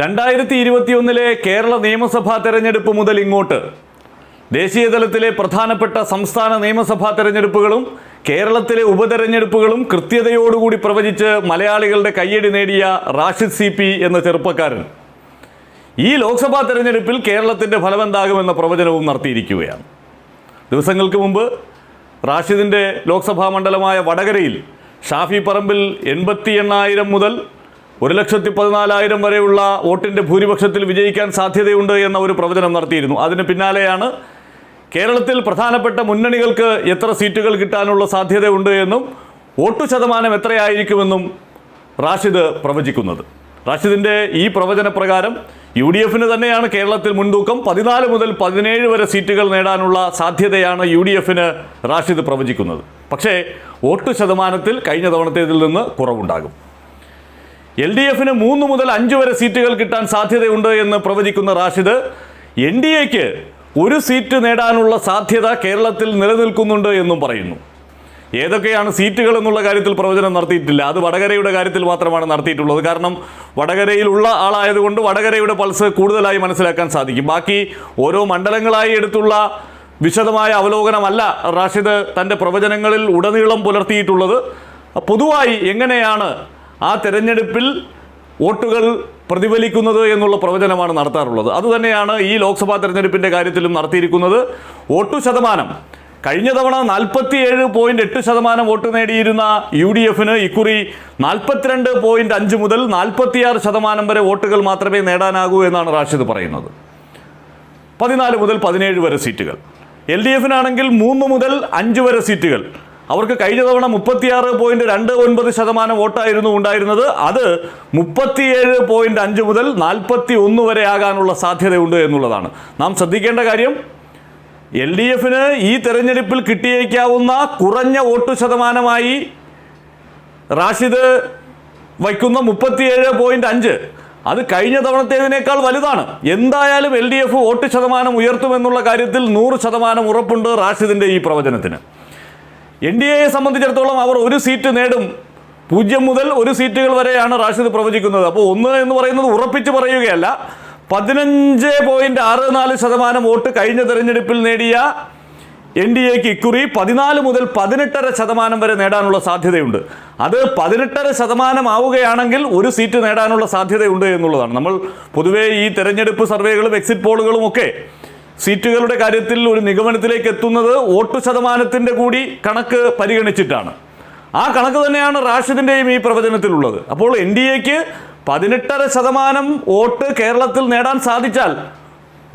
രണ്ടായിരത്തി ഇരുപത്തിയൊന്നിലെ കേരള നിയമസഭാ തെരഞ്ഞെടുപ്പ് മുതൽ ഇങ്ങോട്ട് ദേശീയ തലത്തിലെ പ്രധാനപ്പെട്ട സംസ്ഥാന നിയമസഭാ തെരഞ്ഞെടുപ്പുകളും കേരളത്തിലെ ഉപതെരഞ്ഞെടുപ്പുകളും കൃത്യതയോടുകൂടി പ്രവചിച്ച് മലയാളികളുടെ കയ്യടി നേടിയ റാഷിദ് സി പി എന്ന ചെറുപ്പക്കാരൻ. ഈ ലോക്സഭാ തെരഞ്ഞെടുപ്പിൽ കേരളത്തിന്റെ ഫലമെന്താകുമെന്ന പ്രവചനവും നടത്തിയിരിക്കുകയാണ്. ദിവസങ്ങൾക്ക് മുമ്പ് റാഷിദിന്റെ ലോക്സഭാ മണ്ഡലമായ വടകരയിൽ ഷാഫി പറമ്പിൽ എൺപത്തി എണ്ണായിരം മുതൽ ഒരു ലക്ഷത്തി പതിനാലായിരം വരെയുള്ള വോട്ടിന്റെ ഭൂരിപക്ഷത്തിൽ വിജയിക്കാൻ സാധ്യതയുണ്ട് എന്ന ഒരു പ്രവചനം നടത്തിയിരുന്നു. അതിന് പിന്നാലെയാണ് കേരളത്തിൽ പ്രധാനപ്പെട്ട മുന്നണികൾക്ക് എത്ര സീറ്റുകൾ കിട്ടാനുള്ള സാധ്യതയുണ്ട് എന്നും വോട്ടു ശതമാനം എത്രയായിരിക്കുമെന്നും റാഷിദ് പ്രവചിക്കുന്നത്. റാഷിദിന്റെ ഈ പ്രവചന പ്രകാരം യു ഡി എഫിന് തന്നെയാണ് കേരളത്തിൽ മുൻതൂക്കം. പതിനാല് മുതൽ പതിനേഴ് വരെ സീറ്റുകൾ നേടാനുള്ള സാധ്യതയാണ് യു ഡി എഫിന് റാഷിദ് പ്രവചിക്കുന്നത്. പക്ഷേ വോട്ട് ശതമാനത്തിൽ കഴിഞ്ഞ തവണത്തേതിൽ നിന്ന് കുറവുണ്ടാകും. എൽ ഡി എഫിന് മൂന്ന് മുതൽ അഞ്ച് വരെ സീറ്റുകൾ കിട്ടാൻ സാധ്യതയുണ്ട് എന്ന് പ്രവചിക്കുന്ന റാഷിദ് എൻ ഡി എക്ക് ഒരു സീറ്റ് നേടാനുള്ള സാധ്യത കേരളത്തിൽ നിലനിൽക്കുന്നുണ്ട് എന്നും പറയുന്നു. ഏതൊക്കെയാണ് സീറ്റുകൾ എന്നുള്ള കാര്യത്തിൽ പ്രവചനം നടത്തിയിട്ടില്ല. അത് വടകരയുടെ കാര്യത്തിൽ മാത്രമാണ് നടത്തിയിട്ടുള്ളത്. കാരണം വടകരയിലുള്ള ആളായതുകൊണ്ട് വടകരയുടെ പൾസ് കൂടുതലായി മനസ്സിലാക്കാൻ സാധിക്കും. ബാക്കി ഓരോ മണ്ഡലങ്ങളായി എടുത്തുള്ള വിശദമായ അവലോകനമല്ല റാഷിദ് തന്റെ പ്രവചനങ്ങളിൽ ഉടനീളം പുലർത്തിയിട്ടുള്ളത്. പൊതുവായി എങ്ങനെയാണ് ആ തെരഞ്ഞെടുപ്പിൽ വോട്ടുകൾ പ്രതിഫലിക്കുന്നത് എന്നുള്ള പ്രവചനമാണ് നടത്താറുള്ളത്. അതുതന്നെയാണ് ഈ ലോക്സഭാ തെരഞ്ഞെടുപ്പിന്റെ കാര്യത്തിലും നടത്തിയിരിക്കുന്നത്. വോട്ടു ശതമാനം. കഴിഞ്ഞ തവണ നാൽപ്പത്തിയേഴ് പോയിന്റ് എട്ട് ശതമാനം വോട്ട് നേടിയിരുന്ന യു ഡി എഫിന് ഇക്കുറി നാൽപ്പത്തിരണ്ട് പോയിന്റ് അഞ്ച് മുതൽ നാൽപ്പത്തിയാറ് ശതമാനം വരെ വോട്ടുകൾ മാത്രമേ നേടാനാകൂ എന്നാണ് റാഷിദ് പറയുന്നത്. പതിനാല് മുതൽ പതിനേഴ് വരെ സീറ്റുകൾ. എൽ ഡി എഫിനാണെങ്കിൽ മൂന്ന് മുതൽ അഞ്ച് വരെ സീറ്റുകൾ. അവർക്ക് കഴിഞ്ഞ തവണ മുപ്പത്തിയാറ് പോയിന്റ് രണ്ട് ഒൻപത് ശതമാനം വോട്ടായിരുന്നു ഉണ്ടായിരുന്നത്. അത് മുപ്പത്തിയേഴ് പോയിന്റ് അഞ്ച് മുതൽ നാൽപ്പത്തി ഒന്ന് വരെ ആകാനുള്ള സാധ്യതയുണ്ട് എന്നുള്ളതാണ്. നാം ശ്രദ്ധിക്കേണ്ട കാര്യം എൽ ഡി എഫിന് ഈ തെരഞ്ഞെടുപ്പിൽ കിട്ടിയേക്കാവുന്ന കുറഞ്ഞ വോട്ട് ശതമാനമായി റാഷിദ് വയ്ക്കുന്ന മുപ്പത്തിയേഴ് പോയിന്റ് അഞ്ച്. അത് കഴിഞ്ഞ തവണത്തേതിനേക്കാൾ വലുതാണ്. എന്തായാലും എൽ ഡി എഫ് വോട്ട് ശതമാനം ഉയർത്തുമെന്നുള്ള കാര്യത്തിൽ നൂറ് ശതമാനം ഉറപ്പുണ്ട് റാഷിദിന്റെ ഈ പ്രവചനത്തിന്. എൻ ഡി എയെ സംബന്ധിച്ചിടത്തോളം അവർ ഒരു സീറ്റ് നേടും. പൂജ്യം മുതൽ ഒരു സീറ്റുകൾ വരെയാണ് റാഷിദ് പ്രവചിക്കുന്നത്. അപ്പോൾ ഒന്ന് എന്ന് പറയുന്നത് ഉറപ്പിച്ച് പറയുകയല്ല. പതിനഞ്ച് പോയിന്റ് ആറ് നാല് ശതമാനം വോട്ട് കഴിഞ്ഞ തെരഞ്ഞെടുപ്പിൽ നേടിയ എൻ ഡി എക്ക് ഇക്കുറി പതിനാല് മുതൽ പതിനെട്ടര ശതമാനം വരെ നേടാനുള്ള സാധ്യതയുണ്ട്. അത് പതിനെട്ടര ശതമാനം ആവുകയാണെങ്കിൽ ഒരു സീറ്റ് നേടാനുള്ള സാധ്യതയുണ്ട് എന്നുള്ളതാണ്. നമ്മൾ പൊതുവേ ഈ തെരഞ്ഞെടുപ്പ് സർവേകളും എക്സിറ്റ് പോളുകളും ഒക്കെ സീറ്റുകളുടെ കാര്യത്തിൽ ഒരു നിഗമനത്തിലേക്ക് എത്തുന്നത് വോട്ട് ശതമാനത്തിന്റെ കൂടി കണക്ക് പരിഗണിച്ചിട്ടാണ്. ആ കണക്ക് തന്നെയാണ് റാഷിദിന്റെയും ഈ പ്രവചനത്തിലുള്ളത്. അപ്പോൾ എൻ ഡി എക്ക് പതിനെട്ടര ശതമാനം വോട്ട് കേരളത്തിൽ നേടാൻ സാധിച്ചാൽ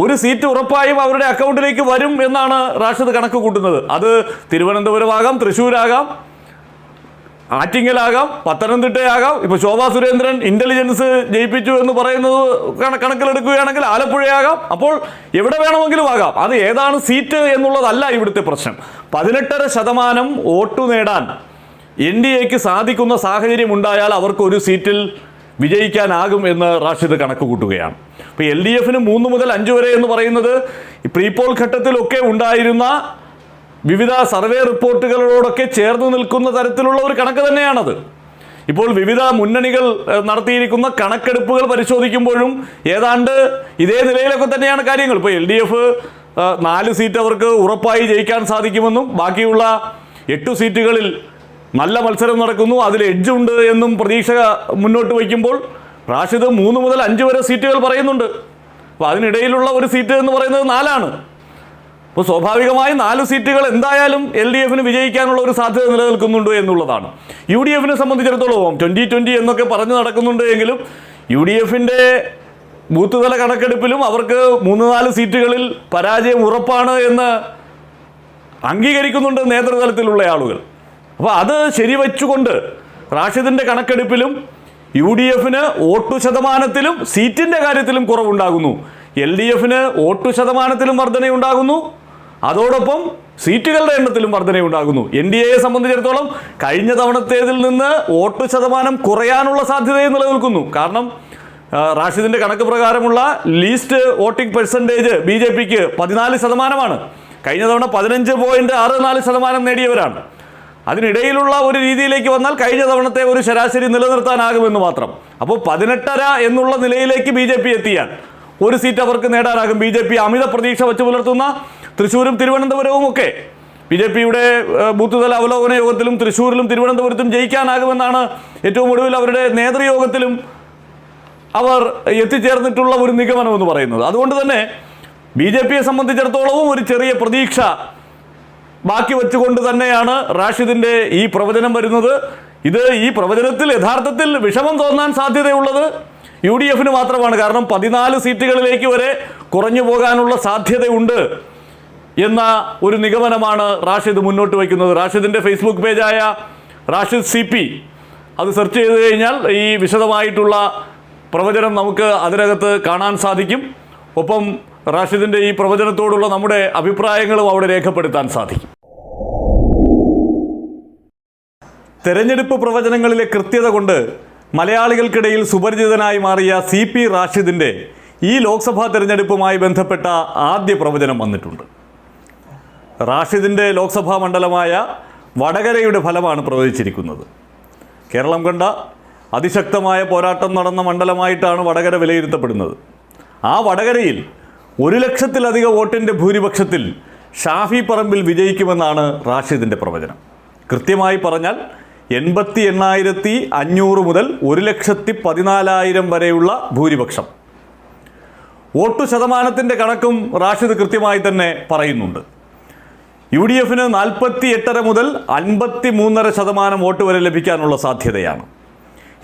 ഒരു സീറ്റ് ഉറപ്പായും അവരുടെ അക്കൗണ്ടിലേക്ക് വരും എന്നാണ് റാഷിദ് കണക്ക് കൂട്ടുന്നത്. അത് തിരുവനന്തപുരമാകാം തൃശ്ശൂരാകാം ആറ്റിങ്ങലാകാം പത്തനംതിട്ടയാകാം. ഇപ്പോൾ ശോഭാ സുരേന്ദ്രൻ ഇന്റലിജൻസ് ജയിപ്പിച്ചു എന്ന് പറയുന്നത് കണ- കണക്കിലെടുക്കുകയാണെങ്കിൽ ആലപ്പുഴയാകാം. അപ്പോൾ എവിടെ വേണമെങ്കിലും ആകാം. അത് ഏതാണ് സീറ്റ് എന്നുള്ളതല്ല ഇവിടുത്തെ പ്രശ്നം. പതിനെട്ടര ശതമാനം വോട്ട് നേടാൻ എൻ ഡി എക്ക് സാധിക്കുന്ന സാഹചര്യം ഉണ്ടായാൽ അവർക്ക് ഒരു സീറ്റിൽ വിജയിക്കാനാകും എന്ന് റാഷിദ് കണക്ക് കൂട്ടുകയാണ് ഇപ്പോൾ എൽ ഡി എഫിന് മൂന്ന് മുതൽ അഞ്ച് വരെ എന്ന് പറയുന്നത് പ്രീപോൾ ഘട്ടത്തിലൊക്കെ ഉണ്ടായിരുന്ന വിവിധ സർവേ റിപ്പോർട്ടുകളോടൊക്കെ ചേർന്ന് നിൽക്കുന്ന തരത്തിലുള്ള ഒരു കണക്ക് തന്നെയാണത്. ഇപ്പോൾ വിവിധ മുന്നണികൾ നടത്തിയിരിക്കുന്ന കണക്കെടുപ്പുകൾ പരിശോധിക്കുമ്പോഴും ഏതാണ്ട് ഇതേ നിലയിലൊക്കെ തന്നെയാണ് കാര്യങ്ങൾ. ഇപ്പോൾ എൽ ഡി എഫ് നാല് സീറ്റ് അവർക്ക് ഉറപ്പായി ജയിക്കാൻ സാധിക്കുമെന്നും ബാക്കിയുള്ള എട്ട് സീറ്റുകളിൽ നല്ല മത്സരം നടക്കുന്നു അതിൽ എഡ്ജ് ഉണ്ട് എന്നും പ്രതീക്ഷ മുന്നോട്ട് വയ്ക്കുമ്പോൾ റാഷിദ് മൂന്ന് മുതൽ അഞ്ച് വരെ സീറ്റുകൾ പറയുന്നുണ്ട്. അപ്പോൾ അതിനിടയിലുള്ള ഒരു സീറ്റ് എന്ന് പറയുന്നത് നാലാണ്. അപ്പോൾ സ്വാഭാവികമായും നാല് സീറ്റുകൾ എന്തായാലും എൽ ഡി എഫിന് വിജയിക്കാനുള്ള ഒരു സാധ്യത നിലനിൽക്കുന്നുണ്ട് എന്നുള്ളതാണ്. യു ഡി എഫിനെ സംബന്ധിച്ചിടത്തോളം ട്വന്റി ട്വന്റി എന്നൊക്കെ പറഞ്ഞു നടക്കുന്നുണ്ട് എങ്കിലും യു ഡി എഫിന്റെ ബൂത്ത് തല കണക്കെടുപ്പിലും അവർക്ക് മൂന്ന് നാല് സീറ്റുകളിൽ പരാജയം ഉറപ്പാണ് എന്ന് അംഗീകരിക്കുന്നുണ്ട് നേതൃതലത്തിലുള്ള ആളുകൾ. അപ്പോൾ അത് ശരിവച്ചുകൊണ്ട് റാഷിദിന്റെ കണക്കെടുപ്പിലും യു ഡി എഫിന് വോട്ടു ശതമാനത്തിലും സീറ്റിന്റെ കാര്യത്തിലും കുറവുണ്ടാകുന്നു. എൽ ഡി എഫിന് വോട്ടു ശതമാനത്തിലും വർധനയുണ്ടാകുന്നു. അതോടൊപ്പം സീറ്റുകളുടെ എണ്ണത്തിലും വർധനയുണ്ടാകുന്നു. എൻ ഡി എയെ സംബന്ധിച്ചിടത്തോളം കഴിഞ്ഞ തവണത്തേതിൽ നിന്ന് വോട്ട് ശതമാനം കുറയാനുള്ള സാധ്യതയും നിലനിൽക്കുന്നു. കാരണം റാഷിദിന്റെ കണക്ക് പ്രകാരമുള്ള least voting percentage B J പിക്ക് പതിനാല് ശതമാനമാണ്. കഴിഞ്ഞ തവണ പതിനഞ്ച് പോയിന്റ് ആറ് നാല് ശതമാനം നേടിയവരാണ്. അതിനിടയിലുള്ള ഒരു രീതിയിലേക്ക് വന്നാൽ കഴിഞ്ഞ തവണത്തെ ഒരു ശരാശരി നിലനിർത്താനാകുമെന്ന് മാത്രം. അപ്പോൾ പതിനെട്ടര എന്നുള്ള നിലയിലേക്ക് ബി ജെ പി എത്തിയാൽ ഒരു സീറ്റ് അവർക്ക് നേടാനാകും. ബി ജെ പി അമിത പ്രതീക്ഷ വെച്ച് പുലർത്തുന്ന തൃശ്ശൂരും തിരുവനന്തപുരവും ഒക്കെ. ബി ജെ പിയുടെ ബൂത്ത് തല അവലോകന യോഗത്തിലും തൃശ്ശൂരിലും തിരുവനന്തപുരത്തും ജയിക്കാനാകുമെന്നാണ് ഏറ്റവും ഒടുവിൽ അവരുടെ നേതൃയോഗത്തിലും അവർ എത്തിച്ചേർന്നിട്ടുള്ള ഒരു നിഗമനം എന്ന് പറയുന്നത്. അതുകൊണ്ട് തന്നെ ബി ജെ പിയെ സംബന്ധിച്ചിടത്തോളവും ഒരു ചെറിയ പ്രതീക്ഷ ബാക്കി വെച്ചുകൊണ്ട് തന്നെയാണ് റാഷിദിന്റെ ഈ പ്രവചനം വരുന്നത്. ഇത് ഈ പ്രവചനത്തിൽ യഥാർത്ഥത്തിൽ വിഷമം തോന്നാൻ സാധ്യതയുള്ളത് യു ഡി എഫിന് മാത്രമാണ്. കാരണം പതിനാല് സീറ്റുകളിലേക്ക് വരെ കുറഞ്ഞു പോകാനുള്ള സാധ്യതയുണ്ട്. എന്ന ഒരു നിഗമനമാണ് റാഷിദ് മുന്നോട്ട് വയ്ക്കുന്നത്. റാഷിദിന്റെ ഫേസ്ബുക്ക് പേജായ റാഷിദ് സി പി അത് സെർച്ച് ചെയ്ത് കഴിഞ്ഞാൽ ഈ വിശദമായിട്ടുള്ള പ്രവചനം നമുക്ക് അതിനകത്ത് കാണാൻ സാധിക്കും. ഒപ്പം റാഷിദിന്റെ ഈ പ്രവചനത്തോടുള്ള നമ്മുടെ അഭിപ്രായങ്ങളും അവിടെ രേഖപ്പെടുത്താൻ സാധിക്കും. തെരഞ്ഞെടുപ്പ് പ്രവചനങ്ങളിലെ കൃത്യത കൊണ്ട് മലയാളികൾക്കിടയിൽ സുപരിചിതനായി മാറിയ സി പി റാഷിദിന്റെ ഈ ലോക്സഭാ തെരഞ്ഞെടുപ്പുമായി ബന്ധപ്പെട്ട ആദ്യ പ്രവചനം വന്നിട്ടുണ്ട്. റാഷിദിന്റെ ലോക്സഭാ മണ്ഡലമായ വടകരയുടെ ഫലമാണ് പ്രവചിച്ചിരിക്കുന്നത് കേരളം കണ്ട അതിശക്തമായ പോരാട്ടം നടന്ന മണ്ഡലമായിട്ടാണ് വടകര വിലയിരുത്തപ്പെടുന്നത്. ആ വടകരയിൽ ഒരു ലക്ഷത്തിലധികം വോട്ടിന്റെ ഭൂരിപക്ഷത്തിൽ ഷാഫി പറമ്പിൽ വിജയിക്കുമെന്നാണ് റാഷിദിന്റെ പ്രവചനം. കൃത്യമായി പറഞ്ഞാൽ എൺപത്തി എണ്ണായിരത്തി അഞ്ഞൂറ് മുതൽ ഒരു ലക്ഷത്തി പതിനാലായിരം വരെയുള്ള ഭൂരിപക്ഷം. വോട്ടു ശതമാനത്തിന്റെ കണക്കും റാഷിദ് കൃത്യമായി തന്നെ പറയുന്നുണ്ട്. യു ഡി എഫിന് നാൽപ്പത്തി എട്ടര മുതൽ അൻപത്തി മൂന്നര ശതമാനം വോട്ട് വരെ ലഭിക്കാനുള്ള സാധ്യതയാണ്.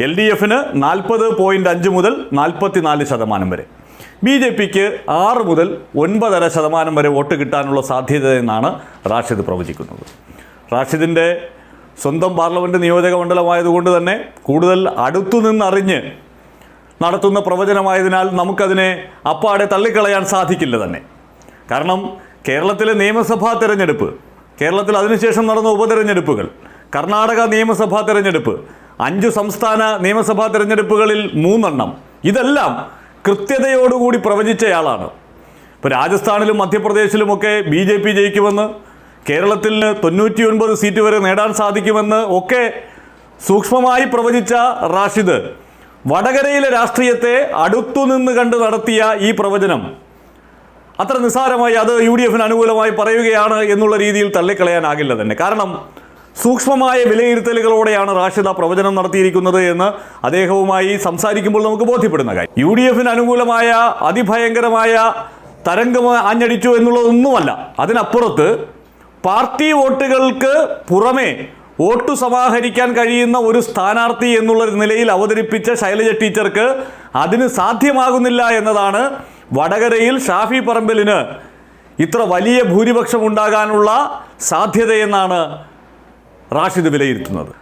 എൽ ഡി എഫിന് നാൽപ്പത് പോയിന്റ് അഞ്ച് മുതൽ നാൽപ്പത്തിനാല് ശതമാനം വരെ. ബി ജെ പിക്ക് ആറ് മുതൽ ഒൻപതര ശതമാനം വരെ വോട്ട് കിട്ടാനുള്ള സാധ്യത എന്നാണ് റാഷിദ് പ്രവചിക്കുന്നത്. റാഷിദിന്റെ സ്വന്തം പാർലമെന്റ് നിയോജക മണ്ഡലമായതുകൊണ്ട് തന്നെ കൂടുതൽ അടുത്തുനിന്നറിഞ്ഞ് നടത്തുന്ന പ്രവചനമായതിനാൽ നമുക്കതിനെ അപ്പാടെ തള്ളിക്കളയാൻ സാധിക്കില്ല തന്നെ. കാരണം കേരളത്തിലെ നിയമസഭാ തെരഞ്ഞെടുപ്പ് കേരളത്തിൽ അതിനുശേഷം നടന്ന ഉപതെരഞ്ഞെടുപ്പുകൾ കർണാടക നിയമസഭാ തെരഞ്ഞെടുപ്പ് അഞ്ച് സംസ്ഥാന നിയമസഭാ തെരഞ്ഞെടുപ്പുകളിൽ മൂന്നെണ്ണം. ഇതെല്ലാം കൃത്യതയോടുകൂടി പ്രവചിച്ചയാളാണ്. ഇപ്പോൾ രാജസ്ഥാനിലും മധ്യപ്രദേശിലുമൊക്കെ ബി ജെ പി ജയിക്കുമെന്ന് കേരളത്തിൽ തൊണ്ണൂറ്റി ഒൻപത് സീറ്റ് വരെ നേടാൻ സാധിക്കുമെന്ന് ഒക്കെ സൂക്ഷ്മമായി പ്രവചിച്ച റാഷിദ് വടകരയിലെ രാഷ്ട്രീയത്തെ അടുത്തുനിന്ന് കണ്ട് നടത്തിയ ഈ പ്രവചനം. അത്ര നിസ്സാരമായി അത് യു ഡി എഫിന് അനുകൂലമായി പറയുകയാണ് എന്നുള്ള രീതിയിൽ തള്ളിക്കളയാനാകില്ല തന്നെ. കാരണം സൂക്ഷ്മമായ വിലയിരുത്തലുകളോടെയാണ് റാഷിദ പ്രവചനം നടത്തിയിരിക്കുന്നത് എന്ന് അദ്ദേഹവുമായി സംസാരിക്കുമ്പോൾ നമുക്ക് ബോധ്യപ്പെടുന്ന കാര്യം. യു ഡി എഫിന് അനുകൂലമായ അതിഭയങ്കരമായ തരംഗം ആഞ്ഞടിച്ചു എന്നുള്ളതൊന്നുമല്ല. അതിനപ്പുറത്ത് പാർട്ടി വോട്ടുകൾക്ക് പുറമേ വോട്ടു സമാഹരിക്കാൻ കഴിയുന്ന ഒരു സ്ഥാനാർത്ഥി എന്നുള്ള നിലയിൽ അവതരിപ്പിച്ച ശൈലജ ടീച്ചർക്ക് അതിന് സാധ്യമാകുന്നില്ല എന്നതാണ് വടകരയിൽ ഷാഫി പറമ്പലിന് ഇത്ര വലിയ ഭൂരിപക്ഷം ഉണ്ടാകാനുള്ള സാധ്യതയെന്നാണ് റാഷിദ് വിലയിരുത്തുന്നത്.